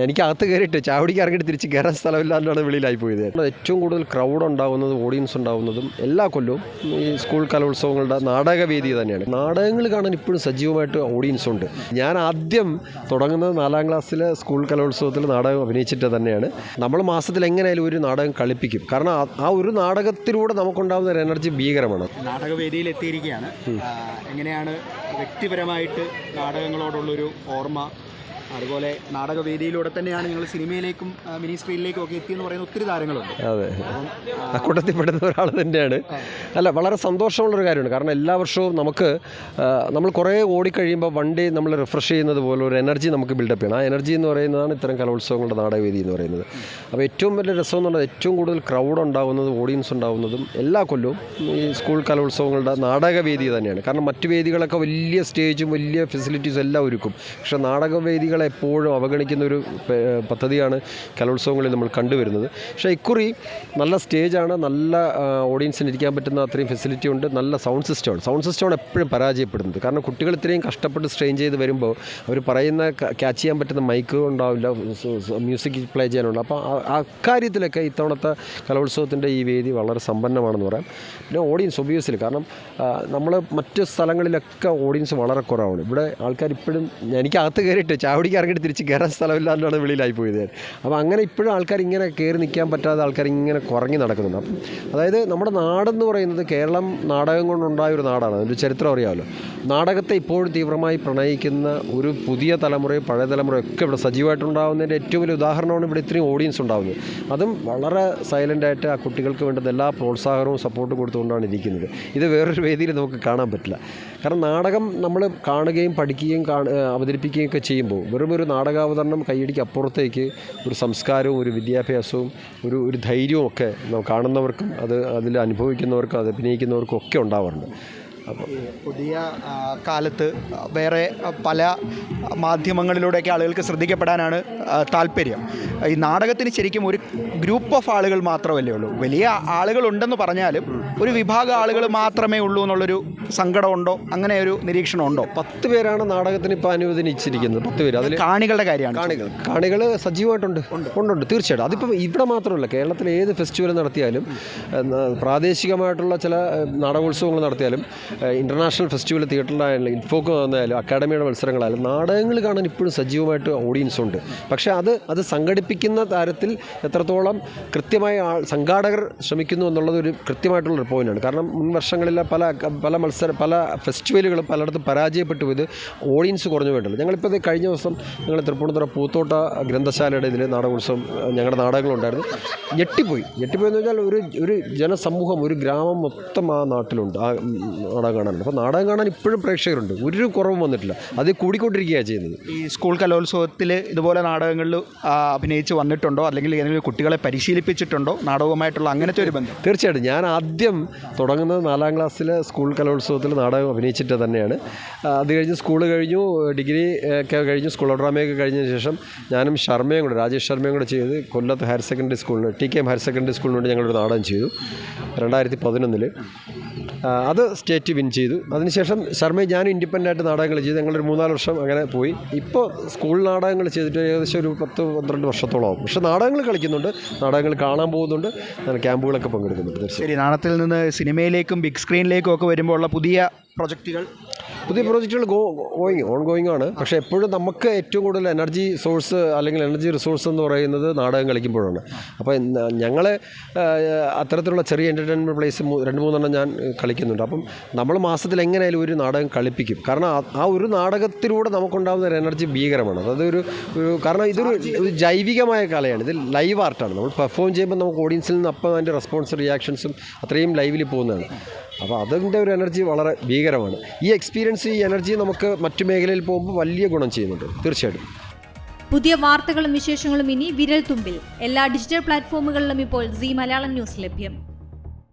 എനിക്ക് അകത്ത് കയറിയിട്ട് ചാവടിക്ക് ഇറങ്ങിയിട്ട് തിരിച്ച് കയറാൻ സ്ഥലമില്ലാണ്ടാണ് വെളിയിലായി പോയത്. ഏറ്റവും കൂടുതൽ ക്രൗഡ് ഉണ്ടാവുന്നതും ഓഡിയൻസ് ഉണ്ടാകുന്നതും എല്ലാ കൊല്ലവും ഈ സ്കൂൾ കലോത്സവങ്ങളുടെ നാടകവേദി തന്നെയാണ്. നാടകങ്ങൾ കാണാൻ ഇപ്പോഴും സജീവമായിട്ട് ഓഡിയൻസ് ഉണ്ട്. ഞാൻ ആദ്യം തുടങ്ങുന്നത് നാലാം ക്ലാസ്സിലെ സ്കൂൾ കലോത്സവത്തിൽ നാടകം അഭിനയിച്ചിട്ട് തന്നെയാണ്. നമ്മൾ മാസത്തിൽ എങ്ങനെയായാലും ഒരു നാടകം കളിപ്പിക്കും. കാരണം ആ- ആ ഒരു നാടകത്തിലൂടെ നമുക്കുണ്ടാകുന്ന ഒരു എനർജി ഭീകരമാണ്. നാടകവേദിയിൽ എത്തിയിരിക്കുകയാണ്. എങ്ങനെയാണ് വ്യക്തിപരമായിട്ട് നാടകങ്ങളോടുള്ളൊരു ഓർമ്മ? അതുപോലെ നാടകവേദിയിലൂടെ തന്നെയാണ് ഞങ്ങൾ സിനിമയിലേക്കും മിനി സ്ക്രീനിലേക്കും ഒക്കെ എത്തിയെന്ന് പറയുന്ന ഒത്തിരി താരങ്ങളുണ്ട്. അതെ. അക്കൂട്ടത്തിൽ പെടുന്ന ഒരാൾ തന്നെയാണ്. അല്ല വളരെ സന്തോഷമുള്ളൊരു കാര്യമാണ് കാരണം എല്ലാ വർഷവും നമുക്ക് നമ്മൾ കുറേ ഓടിക്കഴിയുമ്പോൾ വണ്ടി നമ്മൾ റിഫ്രഷ് ചെയ്യുന്നത് പോലെ ഒരു എനർജി നമുക്ക് ബിൽഡപ്പ് ചെയ്യണം. ആ എനർജി എന്ന് പറയുന്നതാണ് ഇത്തരം കലോത്സവങ്ങളുടെ നാടകവേദി എന്ന് പറയുന്നത്. അപ്പോൾ ഏറ്റവും വലിയ രസം എന്ന് പറഞ്ഞാൽ ഏറ്റവും കൂടുതൽ ക്രൗഡ് ഉണ്ടാകുന്നതും ഓഡിയൻസ് ഉണ്ടാകുന്നതും എല്ലാ കൊല്ലവും ഈ സ്കൂൾ കലോത്സവങ്ങളുടെ നാടകവേദി തന്നെയാണ്. കാരണം മറ്റു വേദികളൊക്കെ വലിയ സ്റ്റേജും വലിയ ഫെസിലിറ്റീസും എല്ലാം ഒരുക്കും. പക്ഷേ നാടകവേദികളെ എപ്പോഴും അവഗണിക്കുന്ന ഒരു പദ്ധതിയാണ് കലോത്സവങ്ങളിൽ നമ്മൾ കണ്ടുവരുന്നത്. പക്ഷേ ഇക്കുറി നല്ല സ്റ്റേജാണ് നല്ല ഓഡിയൻസിന് ഇരിക്കാൻ പറ്റുന്ന അത്രയും ഫെസിലിറ്റി ഉണ്ട് നല്ല സൗണ്ട് സിസ്റ്റമാണ്. സൗണ്ട് സിസ്റ്റമാണ് എപ്പോഴും പരാജയപ്പെടുന്നത്. കാരണം കുട്ടികൾ ഇത്രയും കഷ്ടപ്പെട്ട് സ്ട്രെയിൻ ചെയ്ത് വരുമ്പോൾ അവർ പറയുന്ന ക്യാച്ച് ചെയ്യാൻ പറ്റുന്ന മൈക്ക് ഉണ്ടാവില്ല മ്യൂസിക് പ്ലേ ചെയ്യാനുണ്ട്. അപ്പോൾ അക്കാര്യത്തിലൊക്കെ ഇത്തവണത്തെ കലോത്സവത്തിന്റെ ഈ വേദി വളരെ സമ്പന്നമാണെന്ന് പറയാം. പിന്നെ ഓഡിയൻസ് ഒബിയസ്ലി കാരണം നമ്മൾ മറ്റ് സ്ഥലങ്ങളിലൊക്കെ ഓഡിയൻസ് വളരെ കുറവാണ്. ഇവിടെ ആൾക്കാർ ഇപ്പോഴും എനിക്ക് അകത്ത് കയറിയിട്ട് ചാവടിക്ക് ഇറങ്ങിയിട്ട് തിരിച്ച് കയറാൻ സ്ഥലമില്ലാണ്ടാണ് വെളിയിലായി പോയത്. അപ്പോൾ അങ്ങനെ ഇപ്പോഴും ആൾക്കാർ ഇങ്ങനെ കയറി നിൽക്കാൻ പറ്റാതെ ആൾക്കാർ ഇങ്ങനെ കുറങ്ങി നടക്കുന്നുണ്ട്. അപ്പം അതായത് നമ്മുടെ നാടെന്ന് പറയുന്നത് കേരളം നാടകം കൊണ്ടുണ്ടായ ഒരു നാടാണ്. അതിന്റെ ചരിത്രം അറിയാമല്ലോ. നാടകത്തെ ഇപ്പോഴും തീവ്രമായി പ്രണയിക്കുന്ന ഒരു പുതിയ തലമുറയും പഴയ തലമുറയും ഒക്കെ ഇവിടെ സജീവമായിട്ടുണ്ടാകുന്നതിന്റെ ഏറ്റവും വലിയ ഉദാഹരണമാണ് ഇവിടെ ഇത്രയും ഓഡിയൻസ് ഉണ്ടാകുന്നത് അതും വളരെ സൈലന്റായിട്ട് ആ കുട്ടികൾക്ക് വേണ്ടുന്ന എല്ലാ പ്രോത്സാഹനവും സപ്പോർട്ടും കൊടുത്തുകൊണ്ടാണ് ഇരിക്കുന്നത്. ഇത് വേറൊരു വേദിയിൽ നമുക്ക് കാണാൻ പറ്റില്ല. കാരണം നാടകം നമ്മൾ കാണുകയും പഠിക്കുകയും അവതരിപ്പിക്കുകയും ഒക്കെ ചെയ്യുമ്പോൾ വെറും ഒരു നാടകാവതരണം കൈയടിക്ക് അപ്പുറത്തേക്ക് ഒരു സംസ്കാരവും ഒരു വിദ്യാഭ്യാസവും ഒരു ഒരു ധൈര്യവും ഒക്കെ കാണുന്നവർക്കും അത് അതിൽ അനുഭവിക്കുന്നവർക്കും അത് അഭിനയിക്കുന്നവർക്കും ഒക്കെ ഉണ്ടാവാറുണ്ട്. പുതിയ കാലത്ത് വേറെ പല മാധ്യമങ്ങളിലൂടെയൊക്കെ ആളുകൾക്ക് ശ്രദ്ധിക്കപ്പെടാനാണ് താല്പര്യം. ഈ നാടകത്തിന് ശരിക്കും ഒരു ഗ്രൂപ്പ് ഓഫ് ആളുകൾ മാത്രമല്ലേ ഉള്ളൂ. വലിയ ആളുകളുണ്ടെന്ന് പറഞ്ഞാലും ഒരു വിഭാഗം ആളുകൾ മാത്രമേ ഉള്ളൂ എന്നുള്ളൊരു സങ്കടമുണ്ടോ? അങ്ങനെ ഒരു നിരീക്ഷണമുണ്ടോ? പത്ത് പേരാണ് നാടകത്തിന് ഇപ്പോൾ അനുവദിച്ചിരിക്കുന്നത് പത്ത് പേര്. അതിൽ കാണികളുടെ കാര്യമാണ്. കാണികൾ. കാണികൾ സജീവമായിട്ടുണ്ട്. ഉണ്ട്. ഉണ്ട്. തീർച്ചയായിട്ടും. അതിപ്പോൾ ഇവിടെ മാത്രമല്ല കേരളത്തിൽ ഏത് ഫെസ്റ്റിവൽ നടത്തിയാലും പ്രാദേശികമായിട്ടുള്ള ചില നാടകോത്സവങ്ങൾ നടത്തിയാലും ഇന്റർനാഷണൽ ഫെസ്റ്റിവൽ തിയേറ്ററിലായാലും ഇൻഫോക്ക് വന്നാലും അക്കാഡമിയുടെ മത്സരങ്ങളായാലും നാടകങ്ങൾ കാണാൻ ഇപ്പോഴും സജീവമായിട്ട് ഓഡിയൻസ് ഉണ്ട്. പക്ഷേ അത് അത് സംഘടിപ്പിക്കുന്ന തരത്തിൽ എത്രത്തോളം കൃത്യമായി സംഘാടകർ ശ്രമിക്കുന്നു എന്നുള്ളത് ഒരു കൃത്യമായിട്ടുള്ള പോയിന്റാണ് കാരണം മുൻ വർഷങ്ങളിലെ പല പല മത്സര പല ഫെസ്റ്റിവലുകളും പലയിടത്തും പരാജയപ്പെട്ടു പോയത് ഓഡിയൻസ് കുറഞ്ഞു വേണ്ടല്ലോ ഞങ്ങളിപ്പോൾ ഇത് കഴിഞ്ഞ ദിവസം ഞങ്ങൾ തൃപ്പൂണിത്തുറ പൂത്തോട്ട ഗ്രന്ഥശാലയുടെ ഇതിൽ നാടകോത്സവം ഞങ്ങളുടെ നാടകങ്ങളുണ്ടായിരുന്നു. ഞെട്ടിപ്പോയി. ഞെട്ടിപ്പോയി എന്ന് വെച്ചാൽ ഒരു ഒരു ജനസമൂഹം ഒരു ഗ്രാമം മൊത്തം ആ നാട്ടിലുണ്ട്. ആ നാടകം കാണാനുണ്ട്. അപ്പോൾ നാടകം കാണാൻ ഇപ്പോഴും പ്രേക്ഷകരുണ്ട്. ഒരു കുറവും വന്നിട്ടില്ല. അത് കൂടിക്കൊണ്ടിരിക്കുകയാണ് ചെയ്യുന്നത്. ഈ സ്കൂൾ കലോത്സവത്തിൽ ഇതുപോലെ നാടകങ്ങളിൽ അഭിനയിച്ച് വന്നിട്ടുണ്ടോ? അല്ലെങ്കിൽ ഏതെങ്കിലും കുട്ടികളെ പരിശീലിപ്പിച്ചിട്ടുണ്ടോ? നാടകവുമായിട്ടുള്ള അങ്ങനത്തെ ഒരു ബന്ധം? തീർച്ചയായിട്ടും. ഞാൻ ആദ്യം തുടങ്ങുന്നത് നാലാം ക്ലാസ്സിലെ സ്കൂൾ കലോത്സവത്തിൽ നാടകം അഭിനയിച്ചിട്ട് തന്നെയാണ്. അത് കഴിഞ്ഞ് സ്കൂൾ കഴിഞ്ഞു. ഡിഗ്രി ഒക്കെ കഴിഞ്ഞു. സ്കൂൾ ഡ്രാമയൊക്കെ കഴിഞ്ഞതിന് ശേഷം ഞാനും ശർമ്മയും കൂടെ രാജേഷ് ശർമ്മയും കൂടെ ചെയ്ത് കൊല്ലത്ത് ഹയർ സെക്കൻഡറി സ്കൂളിന് T K M higher secondary വേണ്ടി ഞങ്ങളൊരു നാടകം ചെയ്തു. രണ്ടായിരത്തി പതിനൊന്നിൽ അത് സ്റ്റേറ്റ് വിൻ ചെയ്തു. അതിനുശേഷം ശർമ്മയും ഞാനും ഇൻഡിപെൻഡന്റ് ആയിട്ട് നാടകങ്ങൾ ചെയ്തു. ഞങ്ങളൊരു മൂന്നാൽ വർഷം അങ്ങനെ പോയി. ഇപ്പോൾ സ്കൂൾ നാടകങ്ങൾ ചെയ്തിട്ട് ഏകദേശം ഒരു പത്ത് പന്ത്രണ്ട് വർഷത്തോളമാവും. പക്ഷേ നാടകങ്ങൾ കളിക്കുന്നുണ്ട്. നാടകങ്ങൾ കാണാൻ പോകുന്നുണ്ട്. ക്യാമ്പുകളൊക്കെ പങ്കെടുക്കുന്നുണ്ട്. ശരി നാണത്തിൽ നിന്ന് സിനിമയിലേക്കും ബിഗ് സ്ക്രീനിലേക്കും ഒക്കെ വരുമ്പോൾ ഉള്ള പുതിയ പ്രൊജക്റ്റുകൾ. പുതിയ പ്രോജക്റ്റുകൾ ഗോ ഗോയിങ് ഓൺ ഗോയിങ് ആണ്. പക്ഷേ എപ്പോഴും നമുക്ക് ഏറ്റവും കൂടുതൽ എനർജി സോഴ്സ് അല്ലെങ്കിൽ എനർജി റിസോഴ്സ് എന്ന് പറയുന്നത് നാടകം കളിക്കുമ്പോഴാണ്. അപ്പോൾ ഞങ്ങൾ അത്തരത്തിലുള്ള ചെറിയ എന്റർടൈൻമെന്റ് പ്ലേസ് രണ്ട് മൂന്നെണ്ണം ഞാൻ കളിക്കുന്നുണ്ട്. അപ്പം നമ്മൾ മാസത്തിൽ എങ്ങനെയായാലും ഒരു നാടകം കളിപ്പിക്കും. കാരണം ആ- ഒരു നാടകത്തിലൂടെ നമുക്കുണ്ടാകുന്ന ഒരു എനർജി ഭീകരമാണ്. അതായത് ഒരു ഒരു കാരണം ഇതൊരു ഒരു ജൈവികമായ കലയാണ്. ഇത് ലൈവ് ആർട്ടാണ് നമ്മൾ പെർഫോം ചെയ്യുമ്പോൾ നമുക്ക് ഓഡിയൻസിൽ നിന്ന് അപ്പം അതിന്റെ റെസ്പോൺസ് റിയാക്ഷൻസും അത്രയും ലൈവിൽ പോകുന്നതാണ്. അപ്പോൾ അതിന്റെ ഒരു എനർജി വളരെ ഭീകരമാണ്. ഈ എക്സ്പീരിയൻസ് ഈ എനർജി നമുക്ക് മറ്റു മേഖലയിൽ പോകുമ്പോൾ വലിയ ഗുണം ചെയ്യുന്നുണ്ട്. തീർച്ചയായിട്ടും. പുതിയ വാർത്തകളും വിശേഷങ്ങളും ഇനി വിരൽ തുമ്പിൽ. എല്ലാ ഡിജിറ്റൽ പ്ലാറ്റ്ഫോമുകളിലും ഇപ്പോൾ സി മലയാളം ന്യൂസ് ലഭ്യം.